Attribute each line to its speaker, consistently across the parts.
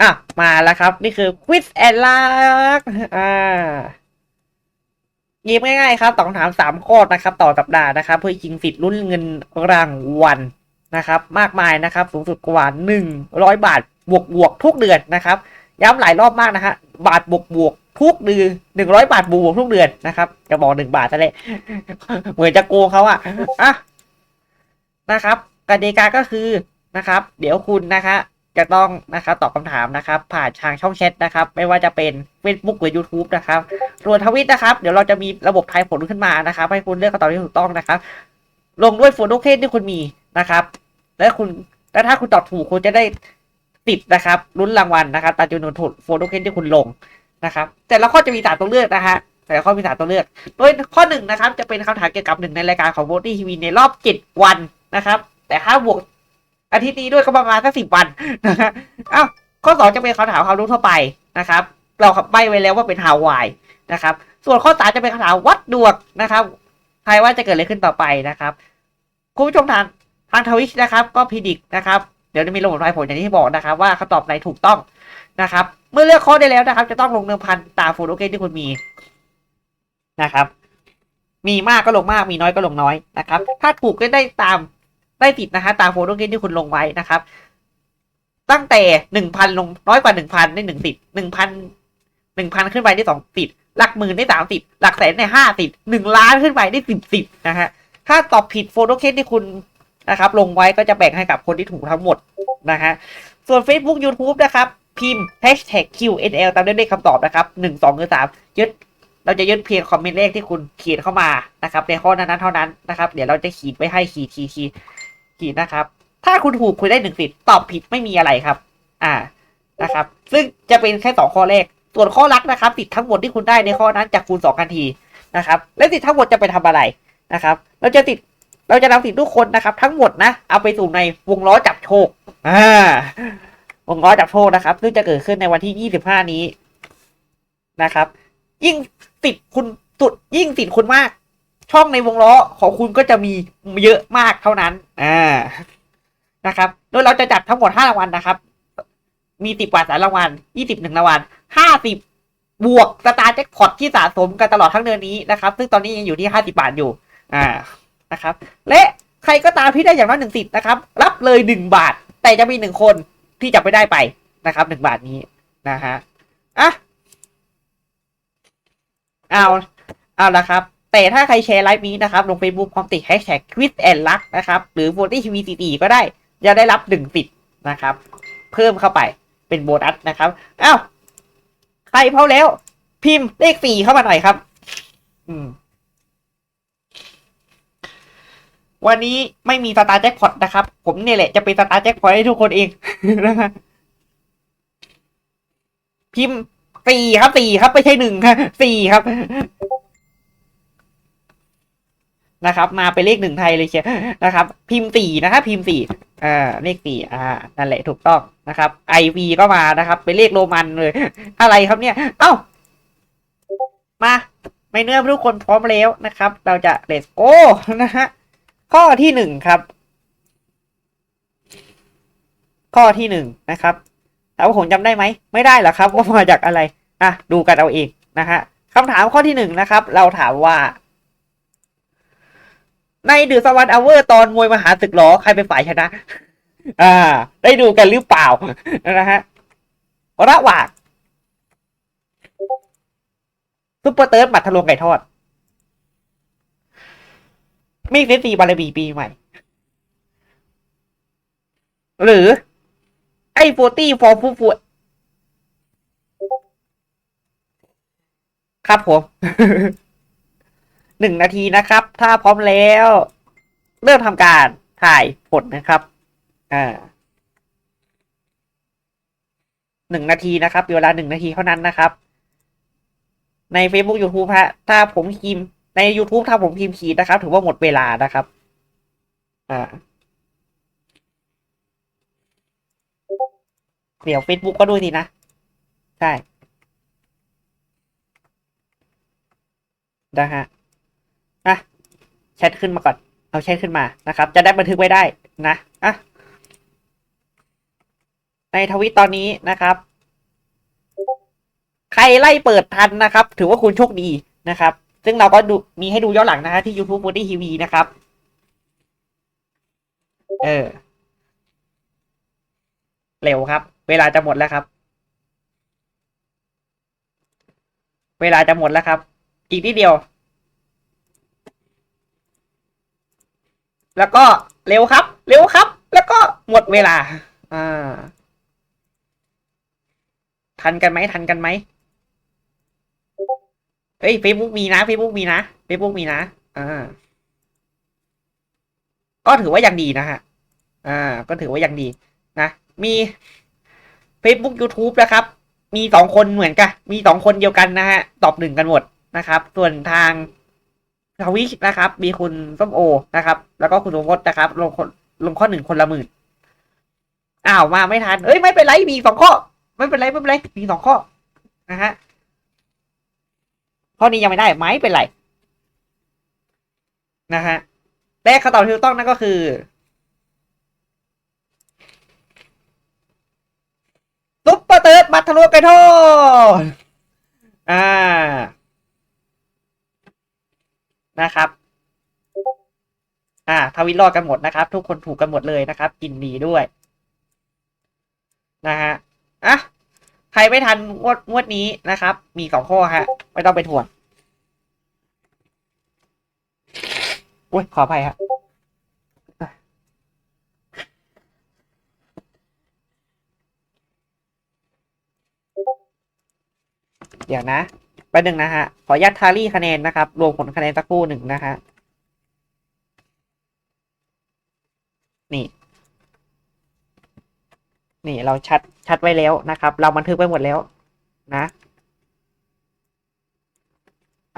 Speaker 1: อะ มาแล้วครับ นี่คือ Quiz and Luck อ่ายิบง่ายๆครับตอบคำถามสามข้อนะครับ ต่อสัปดาห์นะครับ เพื่อชิงสิทธิ์ลุ้นเงินรางวัลนะครับ มากมายนะครับ สูงสุดกว่าหนึ่งร้อยบาทบวกบวกทุกเดือนนะครับ ย้ำหลายรอบมากนะฮะบาทบวกบวกทุกเดือนหนึ่งร้อยบาทบวกบวกทุกเดือนนะครับจะบอกหนึ่งบาทซะเลยเหมือนจะโกงเขาอะอะนะครับกติกาก็คือนะครับ เดี๋ยวคุณนะคะ จะต้องนะครับตอบคำถามนะครับ ผ่านทางช่องแชทนะครับ ไม่ว่าจะเป็น Facebook หรือ YouTube นะครับส่วนทวิตนะครับ เดี๋ยวเราจะมีระบบทายผลขึ้นมานะครับ ให้คุณเลือกคำตอบที่ถูกต้องนะครับ ลงด้วยโฟโต้เคนที่คุณมีนะครับ และคุณและถ้าคุณตอบถูกคุณจะได้ติดนะครับลุ้นรางวัลนะครับตามจำนวนโฟโต้เคนที่คุณลงนะครับ แต่ละข้อจะมีสามตัวเลือกนะฮะแต่ละข้อมีสามตัวเลือก โดยข้อหนึ่งนะครับ จะเป็นคำถามเกี่ยวกับหนึ่งในรายการของโบตี้ทีวีในรอบเจ็ดวันนะครับ แต่ถ้าบวก อาทิตย์นี้ด้วยก็ประมาณสักสิบวันนะฮะอ้าวข้อสองจะเป็นคำถามความรู้ทั่วไปนะครับ เราใบไว้แล้วว่าเป็นฮาวายนะครับ ส่วนข้อสามจะเป็นคำถามวัดดวงนะครับทายว่าจะเกิดอะไรขึ้นต่อไปนะครับคุณผู้ชมทางทางทวิชนะครับ ก็พิดิกนะครับ เดี๋ยวจะมีระบบทายผลอย่างที่บอกนะครับ ว่าคำตอบไหนถูกต้องนะครับ เมื่อเลือกข้อได้แล้วนะครับ จะต้องลงเดิมพันตามโฟโตเกนที่คุณมีนะครับ มีมากก็ลงมากมีน้อยก็ลงน้อยนะครับ ถ้าถูกก็ได้ตาม ได้ติดนะฮะตามโฟโตเกนที่คุณลงไว้นะครับ ตั้งแต่หนึ่งพันลงน้อยกว่าหนึ่งพันได้หนึ่งติดหนึ่งพันหนึ่งพันขึ้นไปได้สองติด หลักหมื่นได้สามสิบหลักแสนได้ห้าสิบหนึ่งล้านขึ้นไปได้สิบสิบนะฮะถ้าตอบผิดโฟโต้เคสที่คุณนะครับลงไว้ก็จะแบ่งให้กับคนที่ถูกทั้งหมดนะฮะส่วน Facebook YouTube นะครับ พิมพ์ hashtag QNL ตามด้วยเลขคำตอบนะครับหนึ่งสองหรือสามยึดเราจะยึดเพียงคอมเมนต์เลขที่คุณเขียนเข้ามานะครับในข้อนั้นเท่านั้นนะครับ เดี๋ยวเราจะขีดไว้ให้ขีดขีดขีด ขีดนะครับ ถ้าคุณถูกคุณได้หนึ่งสิทธิ์ตอบผิดไม่มีอะไรครับ อ่านะครับ ซึ่งจะเป็นแค่สองข้อแรก ส่วนข้อรักนะครับสิทธิ์ทั้งหมดที่คุณได้ในข้อนั้นจะคูณสองทันทีนะครับ และสิทธิ์ทั้งหมดจะไปทำอะไรนะครับ เราจะติดเราจะนำสิทธิ์ทุกคนนะครับ ทั้งหมดนะเอาไปสู่ในวงล้อจับโชค อ่าวงล้อจับโชคนะครับ ซึ่งจะเกิดขึ้นในวันที่25นี้นะครับ ยิ่งติดคุณสุดยิ่งติดคุณมาก ช่องในวงล้อของคุณก็จะมีเยอะมากเท่านั้น อ่า นะครับ โดยเราจะจัดทั้งหมด5รางวัลนะครับ มีติดกว่าสารรางวัล20หนึ่งรางวัล50บบวกสตาร์แจ็คพอตที่สะสมกันตลอดทั้งเดือนนี้นะครับ ซึ่งตอนนี้ยังอยู่ที่50บาทอยู่ อ่า นะครับ และใครก็ตามที่ได้อย่างน้อยหนึ่งสิทธิ์นะครับ รับเลยหนึ่งบาท แต่จะมีหนึ่งคนที่จะไม่ได้ไปนะครับหนึ่งบาทนี้นะฮะ อะ เอา เอาละครับ แต่ถ้าใครแชร์ไลฟ์นี้นะครับ ลง Facebook พร้อมติด hashtag quiz and luck นะครับ หรือ v o t i v c t ก็ได้จะได้รับหนึ่งสิทธ์นะครับ เพิ่มเข้าไปเป็นโบนัสนะครับอ้าวใครพร้อแล้ว พิมพ์เลขสี่เข้ามาหน่อยครับ อืม วันนี้ไม่มีสตาร์แจ็คพอตนะครับ ผมเนี่ยแหละจะเป็นสตาร์แจ็คพอตให้ทุกคนเองนะฮะพิมพ์สี่ครับสี่ครับ ไม่ใช่หนึ่งครับสี่ครับ นะครับ มาเป็นเลขหนึ่งไทยเลยเชียวนะครับ พิมพ์สี่นะครับ พิมพ์สี่อ่าเลขสี่อ่านั่นแหละถูกต้องนะครับไอวีก็มานะครับ เป็นเลขโรมันเลย อะไรครับเนี่ย เอ้า มาไม่เนื้อทุกคนพร้อมแล้วนะครับ เราจะเลสโก้นะฮะข้อที่หนึ่งครับ ข้อที่หนึ่งนะครับถามว่าผมจำได้ไหมไม่ได้หรอครับ ว่ามาจากอะไรอะดูกันเอาเองนะฮะคำถามข้อที่หนึ่งนะครับ เราถามว่า ในเดือดสวรรค์อเวอร์ตอนมวยมหาศึกหรอใครเป็นฝ่ายชนะ อ่า ได้ดูกันหรือเปล่านะฮะระหว่างซุปเปอร์เติร์ดบัตรทะลวงไก่ทอด มีเฟสซีบาลบีปีใหม่ หรือ ไอ้โฟตี้ฟอร์ฟูฟูครับผม หนึ่งนาทีนะครับ ถ้าพร้อมแล้ว เริ่มทำการถ่ายผลนะครับอ่าหนึ่งนาทีนะครับเวลาหนึ่งนาทีเท่านั้นนะครับ ใน Facebook YouTube ฮะถ้าผมพิมพ์ใน YouTube ถ้าผมพิมพ์ขีดนะครับ ถือว่าหมดเวลานะครับ อ่าเดี๋ยว Facebook ก็ด้วยสินะ ใช่นะฮะ แชทขึ้นมาก่อน เอาแชทขึ้นมานะครับ จะได้บันทึกไว้ได้นะอะในทวิตตอนนี้นะครับ ใครไล่เปิดทันนะครับ ถือว่าคุณโชคดีนะครับ ซึ่งเราก็ดูมีให้ดูย้อนหลังนะฮะที่ YouTube ฟูดี้ทีวีนะครับ เออ เร็วครับ เวลาจะหมดแล้วครับ เวลาจะหมดแล้วครับ อีกนิดเดียว แล้วก็เร็วครับ เร็วครับ แล้วก็หมดเวลา อ่า ทันกันไหมทันกันไหมเฮ้ยเฟซบุ๊กมีนะเฟซบุ๊กมีนะเฟซบุ๊กมีนะอ่าก็ถือว่ายังดีนะฮะอ่า ก็ถือว่ายังดี นะมี Facebook YouTube นะครับ มีสองคนเหมือนกัน มีสองคนเดียวกันนะฮะ ตอบหนึ่งกันหมดนะครับ ส่วนทาง ทวิชนะครับ มีคุณส้มโอนะครับ แล้วก็คุณสมพศนะครับ ลงคนลงข้อหนึ่งคนละหมื่นอ้าวมาไม่ทันเอ้ยไม่เป็นไรมีสองข้อ ไม่เป็นไรไม่เป็นไรมีสองข้อนะฮะข้อนี้ยังไม่ได้ไม่เป็นไรนะฮะและคำตอบที่ถูกต้องนั่นก็คือซุปเปอร์เติร์ดมัทะลุไก่ทอดอ่า นะครับอ่าทวิตรอดกันหมดนะครับ ทุกคนถูกกันหมดเลยนะครับ กินดีด้วยนะฮะอะใครไม่ทันงวดงวดนี้นะครับ มีสองข้อฮะ ไม่ต้องไปทวนอุ้ยขออภัยฮะเดี๋ยวนะ แป๊บหนึ่งนะฮะ ขออนุญาตทารี่คะแนนนะครับ รวมผลคะแนนสักครู่หนึ่งนะฮะ นี่ นี่เราชัดชัดไว้แล้วนะครับ เราบันทึกไว้หมดแล้วนะ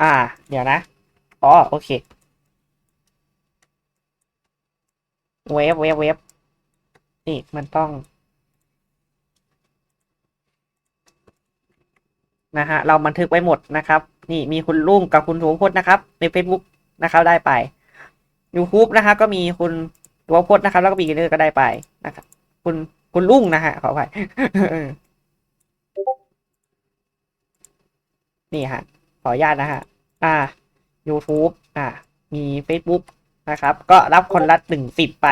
Speaker 1: อ่า เดี๋ยวนะ อ๋อ โอเค เวฟเวฟเวฟนี่มันต้อง นะฮะเราบันทึกไว้หมดนะครับ นี่มีคุณลุงกับคุณสุวพจน์นะครับ ใน Facebook นะครับได้ไป YouTube นะครับก็มีคุณสุวพจน์นะครับแล้วก็มีกินเนอร์ก็ได้ไปนะครับ คุณคุณลุงนะฮะขออภัยนี่ฮะขออนุญาตนะฮะอ่า YouTube อ่า มี Facebook นะครับ ก็รับคนละหนึ่งสิทธิ์ไป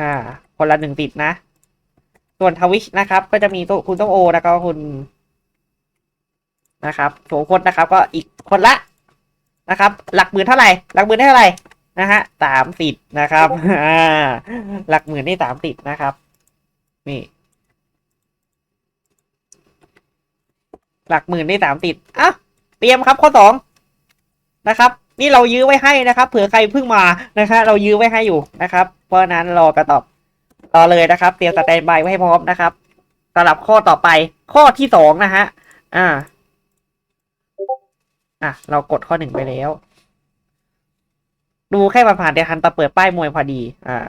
Speaker 1: อ่า คนละหนึ่งสิทธิ์นะ ส่วนทวิชนะครับ ก็จะมีตัวคุณต้องโอ แล้วก็คุณ นะครับโสพจน์นะครับ ก็อีกคนละนะครับ หลักหมื่นเท่าไหร่ หลักหมื่นได้เท่าไหร่นะฮะสามสิบนะครับอ่าหลักหมื่นได้สามสิบนะครับ นี่ หลักหมื่นได้สามสิบอะเตรียมครับข้อสองนะครับ นี่เรายื้อไว้ให้นะครับ เผื่อใครเพิ่งมานะครับเรายื้อไว้ให้อยู่นะครับ เพราะฉะนั้นรอกระตอบต่อเลยนะครับ เตรียมสแตนบายไว้ให้พร้อมนะครับสำหรับข้อต่อไปข้อที่สองนะฮะอ่า อะ เรากดข้อหนึ่งไปแล้ว ดูแค่ผ่านๆแต่ทันตะเปิดป้ายมวยพอดี อ่า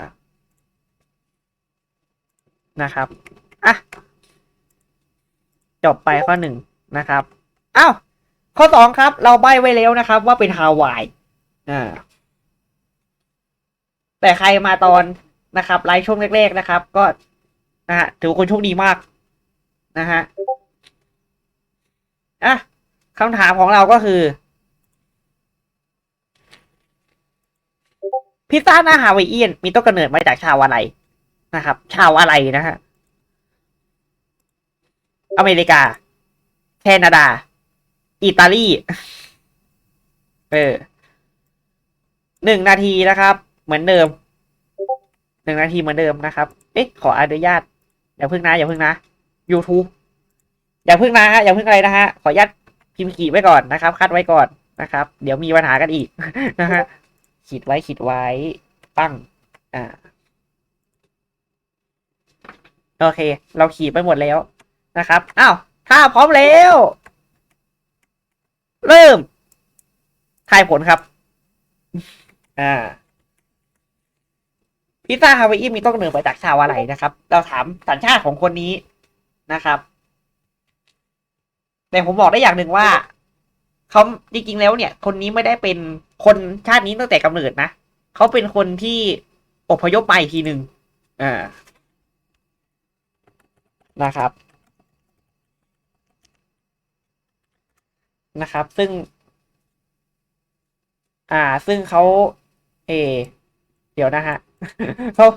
Speaker 1: นะครับ อะ จบไปข้อหนึ่งนะครับ อ้าว ข้อสองครับ เราใบ้ไว้แล้วนะครับ ว่าเป็นฮาวาย อ่า แต่ใครมาตอนนะครับไลฟ์ช่วงแรกๆนะครับ ก็นะฮะถือว่าคุณโชคดีมาก นะฮะ อะ คำถามของเราก็คือ พิซซ่าหน้าฮาวายเอียน มีต้นกำเนิดมาจากชาวอะไรนะครับ ชาวอะไรนะฮะอเมริกา แคนาดา อิตาลี เออหนึ่งนาทีนะครับ เหมือนเดิมหนึ่งนาทีเหมือนเดิมนะครับ เอ๊ะ ขออนุญาตอย่าเพิ่งนะอย่าเพิ่งนะ YouTube อย่าเพิ่งนะฮะอย่าเพิ่งอะไรนะฮะ ขออนุญาต พิมพ์ขีดไว้ก่อนนะครับคัดไว้ก่อนนะครับ เดี๋ยวมีปัญหากันอีกนะฮะขีดไว้ขีดไว้ปั้งอ่าโอเค เราขีดไปหมดแล้วนะครับอ้าวถ้าพร้อมแล้ว เริ่มทายผลครับ อ่าพิซซ่าฮาวายมีต้นกำเนิดมาจากชาวอะไรนะครับ เราถามสัญชาติของคนนี้นะครับ แต่ผมบอกได้อย่างหนึ่งว่าเขาจริงๆแล้วเนี่ย คนนี้ไม่ได้เป็นคนชาตินี้ตั้งแต่กำเนิดนะเขาเป็นคนที่อพยพมาอีกทีหนึ่งอ่านะครับ นะครับ ซึ่ง อ่า ซึ่งเขาเอ เดี๋ยวนะฮะเขา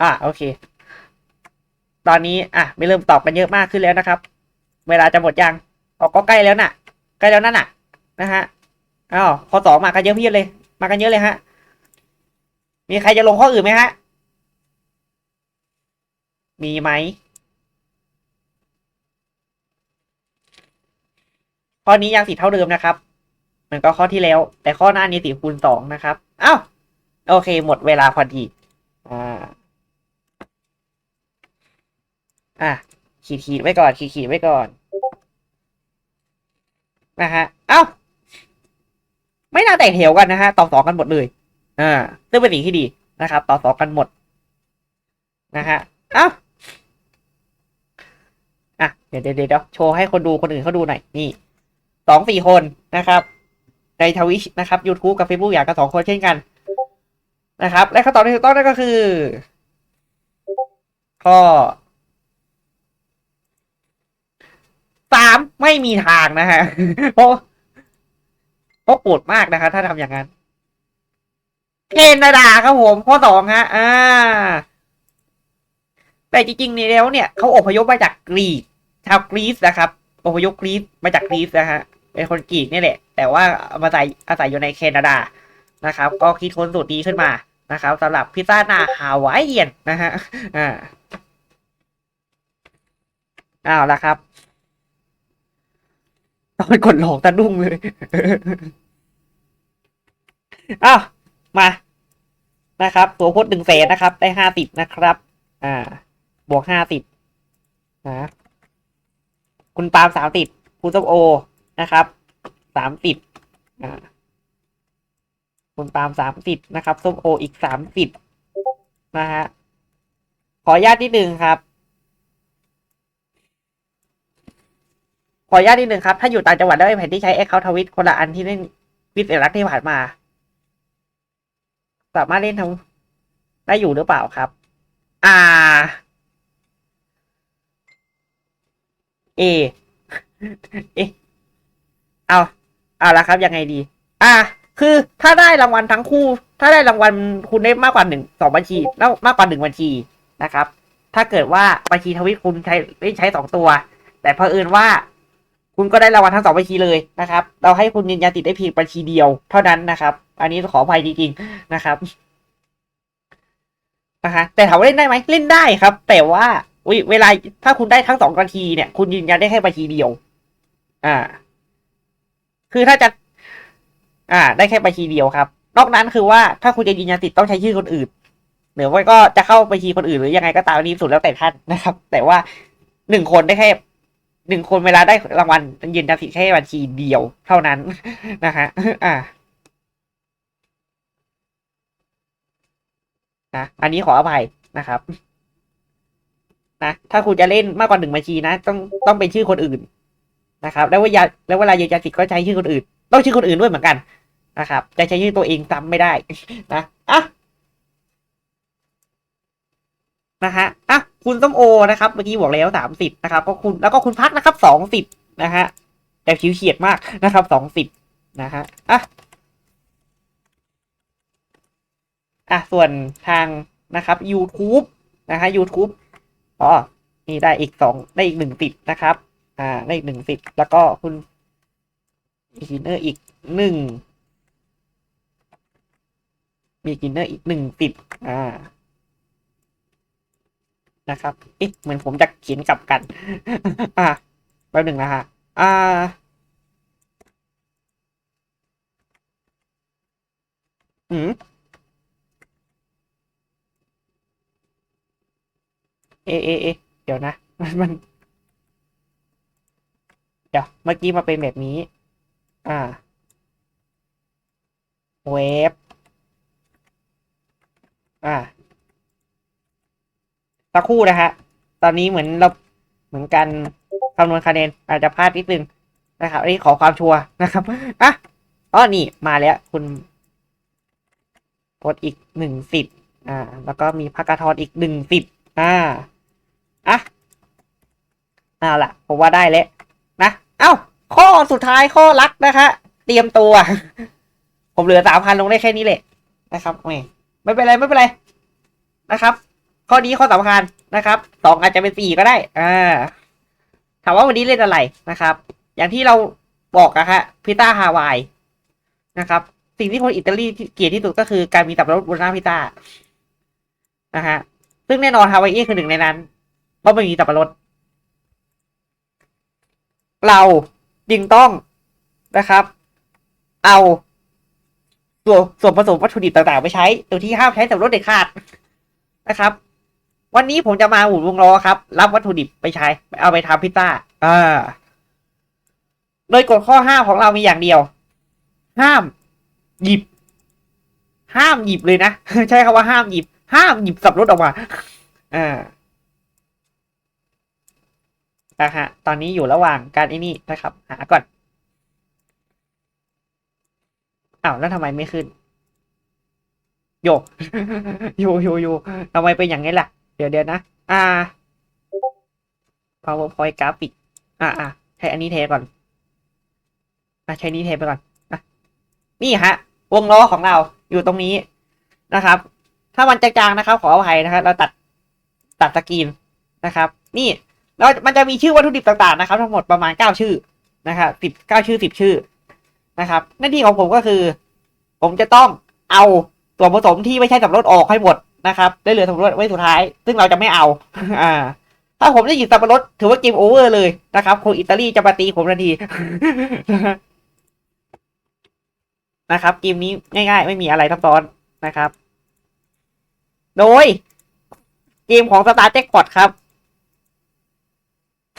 Speaker 1: อ่าโอเค ตอนนี้อะไม่เริ่มตอบกันเยอะมากขึ้นแล้วนะครับ เวลาจะหมดยังออกก็ใกล้แล้วน่ะ ใกล้แล้วนั่นน่ะ นะฮะอ้าวข้อสองมากันเยอะเพี่เลย มากันเยอะเลยฮะ มีใครจะลงข้ออื่นไหมฮะ มีไหมข้อนี้ยังสิทธิ์เท่าเดิมนะครับเหมือนก็ข้อที่แล้ว แต่ข้อหน้านี้สิคูณสองนะครับ อ้าว โอเค หมดเวลาพอดี อ่า อะขีดขีดไว้ก่อน ขีดขีดไว้ก่อนนะฮะ เอ้า ไม่น่าแตกเหวกันนะฮะ ต่อสองกันหมดเลย อ่า ซึ่งเป็นสิ่งที่ดีนะครับ ต่อสองกันหมด นะฮะ เอ้า อะ เดี๋ยวเดี๋ยวเดี๋ยวโชว์ให้คนดูคนอื่นเขาดูหน่อย นี่ สองสี่คนนะครับ ในทวิชนะครับ YouTube กับ Facebook อย่างกันสองคนเช่นกัน นะครับ และคำตอบที่ถูกต้องนั่นก็คือ ข้อ สามไม่มีทางนะฮะเพราะเพราะปวดมากนะคะ ถ้าทำอย่างนั้นเคนนาดาครับผมข้อสองฮะ อ่า แต่จริงๆเนี่ยแล้วเนี่ยเขาอพยพมาจากกรีกชาวกรีซนะครับอพยพกรีซมาจากกรีซนะฮะเป็นคนกรีกนี่แหละ แต่ว่ามาใส่อาศัยอยู่ในแคนาดานะครับ ก็คิดค้นสูตรนี้ขึ้นมานะครับสำหรับพิซซ่าหน้าฮาวายเอียนนะฮะอ่าอ้าวละครับ ตอนกดหลอกตะดุ้งเลยอ้าวมา นะครับ ตัวพจน์หนึ่งแสนนะครับ ได้ห้าสิบนะครับ อ่า บวกห้าสิบนะคุณปาล์มสามสิบคุณส้มโอนะครับสามสิบอ่าคุณปาล์มสามสิบนะครับส้มโออีกสามสิบนะฮะขออนุญาตนิดนึงครับ ขออนุญาตนิดนึงครับ ถ้าอยู่ต่างจังหวัดได้แผนที่ใช้แอคเคาท์ทวิตคนละอันที่เล่นวิดเอลักที่ผ่านมา สามารถเล่นทั้งได้อยู่หรือเปล่าครับ อ่า เอ เอ เอาเอาละครับยังไงดี อ่า คือถ้าได้รางวัลทั้งคู่ ถ้าได้รางวัลคุณได้มากกว่าหนึ่งสองบัญชี แล้วมากกว่าหนึ่งบัญชีนะครับ ถ้าเกิดว่าบัญชีทวิตคุณใช้ได้ใช้สองตัว แต่เผอิญว่า คุณก็ได้รางวัลทั้งสองบัญชีเลยนะครับ เราให้คุณยืนยันติดได้เพียงบัญชีเดียวเท่านั้นนะครับ อันนี้ขออภัยจริงๆนะครับนะคะแต่ถามว่าเล่นได้ไหมเล่นได้ครับ แต่ว่าอุ๊ยเวลาถ้าคุณได้ทั้งสองบัญชีเนี่ย คุณยืนยันได้แค่บัญชีเดียว อ่า คือถ้าจะ อ่า ได้แค่บัญชีเดียวครับ นอกนั้นคือว่าถ้าคุณจะยืนยันติดต้องใช้ชื่อคนอื่นหรือว่าก็จะเข้าบัญชีคนอื่นหรือยังไงก็ตามนี้สุดแล้วแต่ท่านนะครับ แต่ว่าหนึ่งคนได้แค่ หนึ่งคนเวลาได้รางวัลยืนยันติแค่บัญชีเดียวเท่านั้นนะฮะอ่านะอันนี้ขออภัยนะครับ นะถ้าคุณจะเล่นมากกว่าหนึ่งบัญชีนะ ต้องต้องเป็นชื่อคนอื่นนะครับ แล้วเวลาแล้วเวลายืนยันสิทธิ์ก็ใช้ชื่อคนอื่น ต้องชื่อคนอื่นด้วยเหมือนกันนะครับจะใช้ชื่อตัวเองซ้ำไม่ได้นะอะนะฮะอะ คุณส้มโอนะครับเมื่อกี้บอกแล้วสามสิบนะครับก็คุณแล้วก็คุณพักนะครับสองสิบนะฮะแต่ผิวเฉียดมากนะครับสองสิบนะฮะอะอะส่วนทางนะครับ YouTube นะฮะ YouTube อ๋อนี่ได้อีกสองได้อีกหนึ่งติดนะครับ อ่าได้อีกหนึ่งสิบแล้วก็คุณกินเนอร์อีกหนึ่งมีกินเนอร์อีกหนึ่งสิบอ่า นะครับเอ๊ะเหมือนผมจะเขียนกลับกัน อ่าแป๊บหนึ่งนะฮะอ่าอืมเอเอเอเดี๋ยวนะ มันมัน เดี๋ยว เมื่อกี้มาเป็นแบบนี้ อ่า เว็บอ่า สักครู่นะฮะ ตอนนี้เหมือนเราเหมือนกันคำนวณคะแนนอาจจะพลาดนิดนึงนะครับอันนี้ขอความชัวร์นะครับอะอ๋อนี่มาแล้วคุณกดอีกหนึ่งสิบอ่า แล้วก็มีพักกาทอนอีกหนึ่งสิบอ่าอะเอาล่ะ ผมว่าได้แล้วนะเอ้า ข้อสุดท้ายข้อรักนะคะ เตรียมตัว ผมเหลือสามพันลงได้แค่นี้แหละนะครับไม่ไม่เป็นไรไม่เป็นไรนะครับ ข้อนี้ข้อสำคัญนะครับสองอาจจะเป็นสี่ก็ได้อ่าถามว่าวันนี้เล่นอะไรนะครับ อย่างที่เราบอกอะฮะพิต้าฮาวายนะครับ สิ่งที่คนอิตาลีเกลียดที่สุดก็คือการมีตับรถบนหน้าพิต้านะฮะซึ่งแน่นอนฮาวายเอคือหนึ่งในนั้นเพราะมันมีตับรดเราจึงต้องนะครับ เอาส่วนส่วนผสมวัตถุดิบต่างๆไปใช้โดยที่ห้ามใช้สับรดเด็ดขาดนะครับ วันนี้ผมจะมาหมุนวงล้อครับ รับวัตถุดิบไปใช้เอาไปทำพิซซ่าอ่าโดยกฎข้อห้าของเรามีอย่างเดียว ห้ามหยิบ ห้ามหยิบเลยนะ ใช้คำว่าห้ามหยิบ ห้ามหยิบสับรดออกมาอ่านะฮะ ตอนนี้อยู่ระหว่างการไอ้นี่นะครับ หาก่อนอ้าวแล้วทำไมไม่ขึ้น โย โยโยโยทำไมเป็นอย่างนี้ล่ะ เดี๋ยวเดี๋ยวนะ อ่า powerpoint กราฟิก อ่าอ่าใช้อันนี้เทก่อน อะใช้นี้เทไปก่อนอะนี่ฮะ วงล้อของเราอยู่ตรงนี้นะครับ ถ้ามันจางๆนะครับ ขออภัยนะครับเราตัดตัดสกรีนนะครับ นี่แล้วมันจะมีชื่อวัตถุดิบต่าง ๆ นะครับ ทั้งหมดประมาณเก้าชื่อนะครับสิบเก้าชื่อสิบชื่อนะครับ หน้าที่ของผมก็คือ ผมจะต้องเอาส่วนผสมที่ไม่ใช่สับปะรดออกให้หมด นะครับได้เหลือสับปะรดไว้สุดท้าย ซึ่งเราจะไม่เอาอ่าถ้าผมได้หยิบสับปะรดถือว่าเกมโอเวอร์เลยนะครับคนอิตาลีจะมาตีผมทันทีนะครับเกมนี้ง่าย ๆ ไม่มีอะไรซับซ้อนนะครับ โดย เกมของสตาร์แจ็คพอตครับ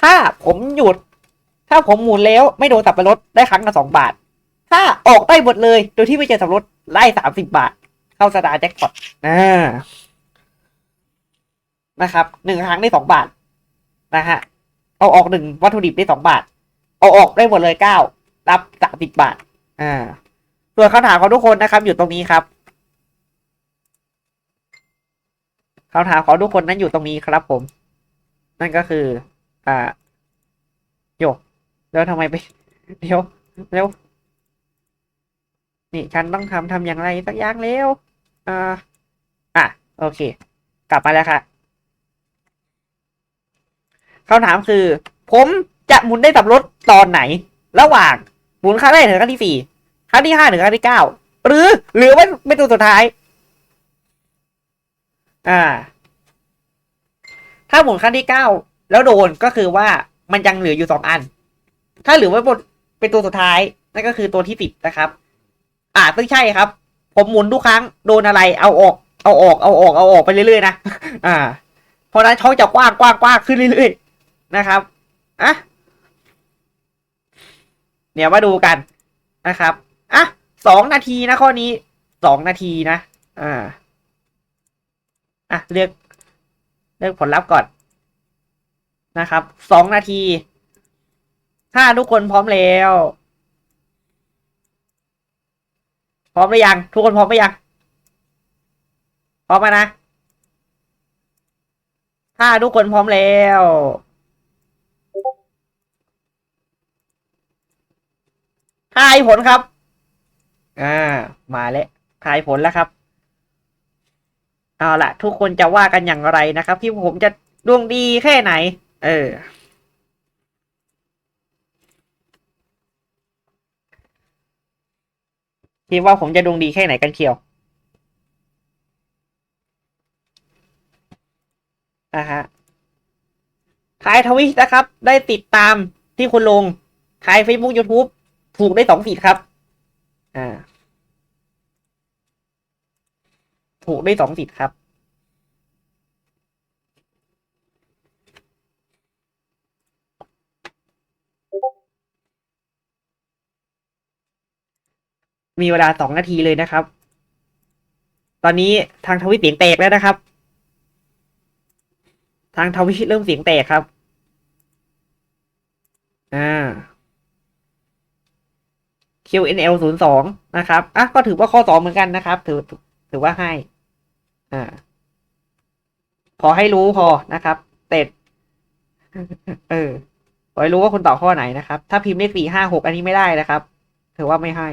Speaker 1: ถ้าผมหยุด ถ้าผมหมุนแล้วไม่โดนสับปะรดได้ครั้งละสองบาท ถ้าออกได้หมดเลย โดยที่ไม่เจอสับปะรดไล่สามสิบบาท เข้าสตาร์แจ็คพอตอ่านะครับหนึ่งครั้งได้สองบาทนะฮะเอาออกหนึ่งวัตถุดิบได้สองบาท เอาออกได้หมดเลยเก้ารับสามสิบบาท อ่า ส่วนคำถามของทุกคนนะครับ อยู่ตรงนี้ครับคำถามของทุกคนนั้นอยู่ตรงนี้ครับผม นั่นก็คือ อ่าโยแล้วทำไมไปเดี๋ยวเร็วนี่ฉันต้องทำทำอย่างไรสักอย่างเร็ว อ่าอะโอเค กลับมาแล้วค่ะคำถามคือ ผมจะหมุนได้สับรถตอนไหน ระหว่างหมุนครั้งแรกถึงครั้งที่สี่ครั้งที่ห้าถึงครั้งที่เก้าหรือเหลือไว้ไม่ตัวสุดท้าย อ่า ถ้าหมุนครั้งที่เก้าแล้วโดนก็คือว่ามันยังเหลืออยู่สองอัน ถ้าเหลือไว้บนเป็นตัวสุดท้ายนั่นก็คือตัวที่สิบนะครับ อ่าซึ่งใช่ครับ ผมหมุนทุกครั้งโดนอะไรเอาออกเอาออกเอาออกเอาออกไปเรื่อยๆนะอ่า เพราะนั้นช่องจะกว้างกว้างกว้างขึ้นเรื่อยๆนะครับอะเดี๋ยวมาดูกันนะครับอะสองนาทีนะข้อนี้สองนาทีนะอ่าอะเลือกเลือกผลลัพธ์ก่อนนะครับสองนาที ถ้าทุกคนพร้อมแล้ว พร้อมหรือยัง ทุกคนพร้อมหรือยัง พร้อมไหมนะ ถ้าทุกคนพร้อมแล้วทายผลครับ อ่า มาแล้วทายผลแล้วครับ เอาละทุกคนจะว่ากันอย่างไรนะครับ ที่ผมจะดวงดีแค่ไหน เออ คิดว่าผมจะดวงดีแค่ไหนกันเชียวนะฮะทายทวิชนะครับ ได้ติดตามที่คุณลงทาย Facebook YouTube ถูกได้สองฟีดครับ อ่า ถูกได้สองสิทธิ์ครับ มีเวลาสองนาทีเลยนะครับ ตอนนี้ทางทวิตเสียงแตกแล้วนะครับ ทางทวิตเริ่มเสียงแตกครับ อ่า QNL ศูนย์สองนะครับ อะ ก็ถือว่าข้อสองเหมือนกันนะครับ ถือ ถือว่าให้ อ่า ขอให้รู้พอนะครับเต็ดเอออให้รู้ว่าคุณตอบข้อไหนนะครับ ถ้าพิมพ์เลขสี่ห้าหกอันนี้ไม่ได้นะครับ ถือว่าไม่ให้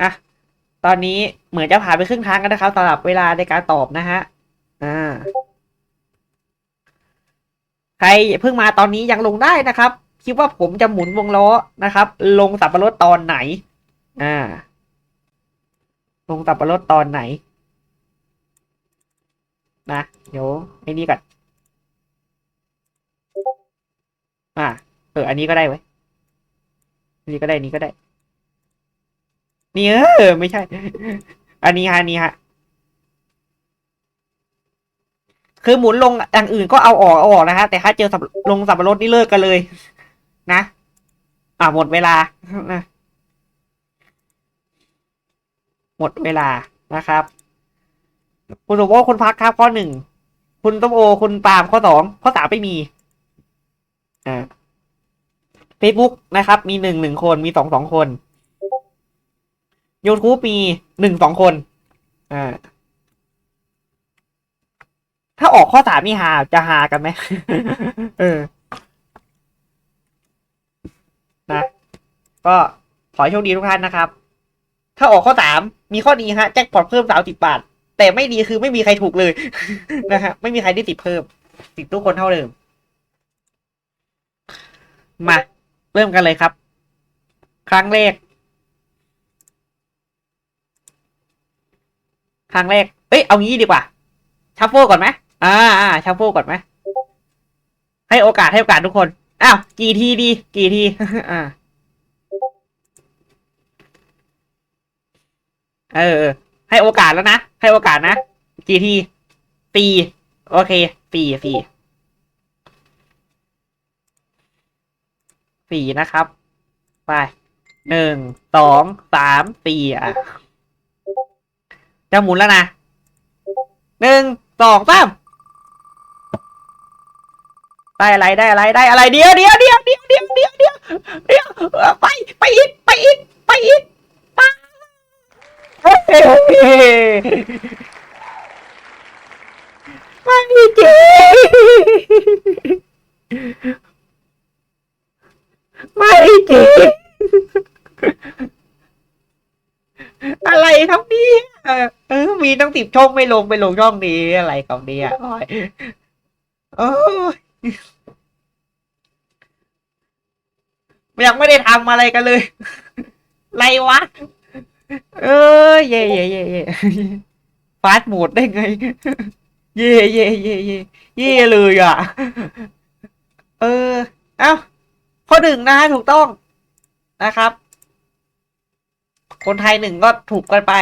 Speaker 1: อะตอนนี้เหมือนจะผ่านไปครึ่งทางกันนะครับสำหรับเวลาในการตอบนะฮะอ่าใครเพิ่งมาตอนนี้ยังลงได้นะครับ คิดว่าผมจะหมุนวงล้อนะครับ ลงสับปะรดตอนไหน อ่า ลงสับปะรดตอนไหน นะเดี๋ยวไอ้นี่ก่อนอ่าเอออันนี้ก็ได้ไว้นนี้ก็ได้นนี้ก็ได้ นี่เออ ไม่ใช่ อันนี้ฮะอันนี้ฮะ คือหมุนลงอย่างอื่นก็เอาออกเอาออกนะฮะ แต่ถ้าเจอสับลงสับปะรดนี่เลิกกันเลย นะ อ่าหมดเวลานะหมดเวลานะครับ คุณสมโอคุณพักครับข้อหนึ่ง คุณต้มโอ คุณปาล์มข้อสองข้อสามไม่มี อ่าเฟซบุ๊กนะครับ มีหนึ่งหนึ่งคนมีสองสองคน YouTube มีหนึ่งสองคน อ่า ถ้าออกข้อสามนี่หาจะหากันไหม เออ นะ ก็ขอให้โชคดีทุกท่านนะครับ ถ้าออกข้อสามมีข้อดีฮะแจ็คพอตเพิ่มสาวสิบบาท แต่ไม่ดีคือไม่มีใครถูกเลยนะฮะ ไม่มีใครได้ติดเพิ่ม ติดทุกคนเท่าเดิม มา เริ่มกันเลยครับ ครั้งแรก ครั้งแรก เอ้ย เอางี้ดีกว่า ชัฟเฟิลก่อนไหมอ่าอ่าชัฟเฟิลก่อนไหม ให้โอกาสให้โอกาสทุกคน อ้าว กี่ทีดี กี่ที อ่า เออเออให้โอกาสแล้วนะ ให้โอกาสนะ กี่ทีสี่โอเคสี่สี่สี่นะครับ ไปหนึ่งสองสามสี่อะ จะหมุนแล้วนะหนึ่งสองสามได้อะไรได้อะไรได้อะไรเดียวเดียวเดียวเดียวเดียวเดียวเดียวเดียวไปไปอีกไปอีกไปอีกไปไม่จริงไม่จริง อะไรครับนี่เออมีตั้งสิบช่องไม่ลงไปลงช่องนี้อะไรครับนี่อ้ยโอ้ยยังไม่ได้ทำอะไรกันเลยไรวะ เออ เย่เย่เย่เย่ฟาสต์โหมดได้ไง เย่เย่เย่เย่เย่เลยอะ เออ เอ้าข้อหนึ่งนะฮะถูกต้องนะครับ คนไทยหนึ่งก็ถูกกันไป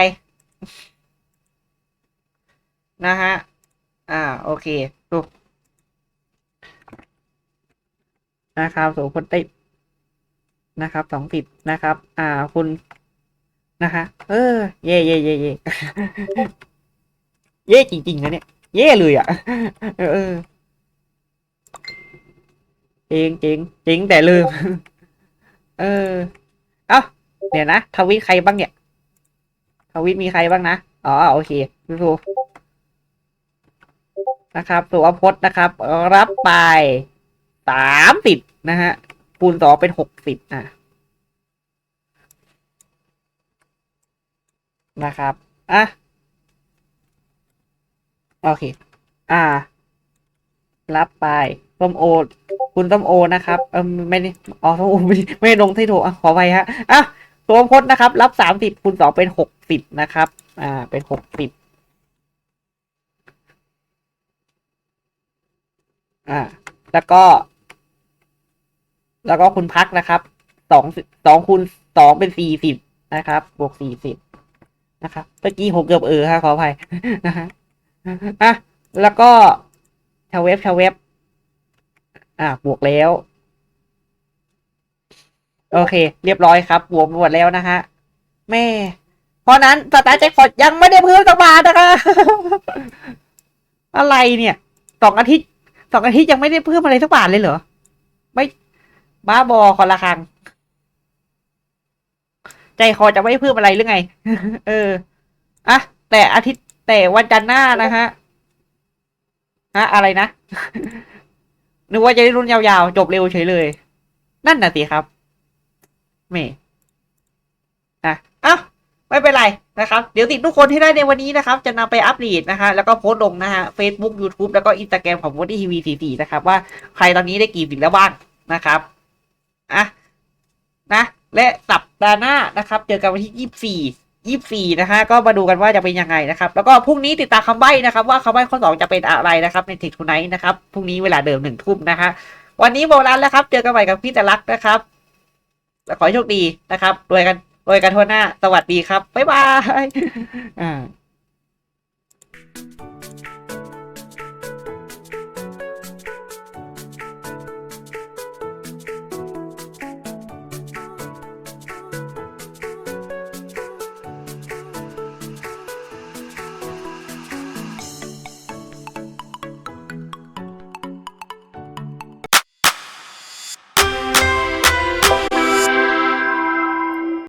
Speaker 1: นะฮะ อ่า โอเคถูกนะครับส่วนคนติดนะครับสองติดนะครับ อ่าคุณนะฮะเออ เย่เย่เย่เย่เย่จริงๆนะเนี่ย เย่เลยอะ เออเออจริงจริงจริงแต่ลืม เออ เอ้า เดี๋ยวนะทวิตใครบ้างเนี่ยทวิตมีใครบ้างนะ อ๋อโอเคดูนะครับสุวพจน์นะครับ รับไปสามสิบนะฮะคูณสองเป็นหกสิบอะนะครับ อะ โอเค อ่า รับไปส้มโอ คุณส้มโอนะครับ เออไม่ได้อ๋อส้มโอไม่ไม่ลงที่ถูกอะขอไปฮะ อะ ตัวพจน์นะครับ รับสามสิบคูณสองเป็นหกสิบนะครับ อ่า เป็นหกสิบอ่า แล้วก็ แล้วก็คุณพักนะครับสองสองคูณสองเป็นสี่สิบนะครับ บวกสี่สิบนะครับเมื่อกี้ผมเกือบเออฮะขออภัยนะฮะอะแล้วก็ชาวเว็บชาวเว็บอะบวกแล้ว โอเค เรียบร้อยครับบวกหมดแล้วนะฮะแม่ เพราะนั้นสตาร์แจ็คพอตยังไม่ได้เพิ่มสักบาทนะคะ อะไรเนี่ยสองอาทิตย์สองอาทิตย์ยังไม่ได้เพิ่มอะไรสักบาทเลยเหรอ ไม่บ้าบอคนละครังใจคอจะไม่เพิ่มอะไรหรือไง เอออะแต่อาทิตย์แต่วันจันทร์หน้านะฮะฮะอะไรนะนึกว่าจะได้รุ่นยาวๆ จบเร็วเฉยเลย นั่นน่ะสิครับ เมอะเอ้าไม่เป็นไรนะครับ เดี๋ยวติดทุกคนที่ได้ในวันนี้นะครับ จะนำไปอัปเดตนะฮะแล้วก็โพสต์ลงนะฮะ Facebook YouTube แล้วก็ Instagram ของ w o d y TV 44นะครับ ว่าใครตอนนี้ได้กี่สิทธิ์แล้วบ้างนะครับอะนะ และสัปดาห์หน้านะครับ เจอกันวันที่ยี่สี่ยี่สี่นะฮะก็มาดูกันว่าจะเป็นยังไงนะครับ แล้วก็พรุ่งนี้ติดตามคำใบ้นะครับ ว่าคำใบ้ข้อสองจะเป็นอะไรนะครับ ในเทคทูไนท์นะครับพรุ่งนี้เวลาเดิมหนึ่งทุ่มนะฮะวันนี้โบราณแล้วครับ เจอกันใหม่กับพี่ตะลักนะครับ ขอให้โชคดีนะครับรวยกันรวยกันทั่วหน้า สวัสดีครับ บ๊ายบายอ่า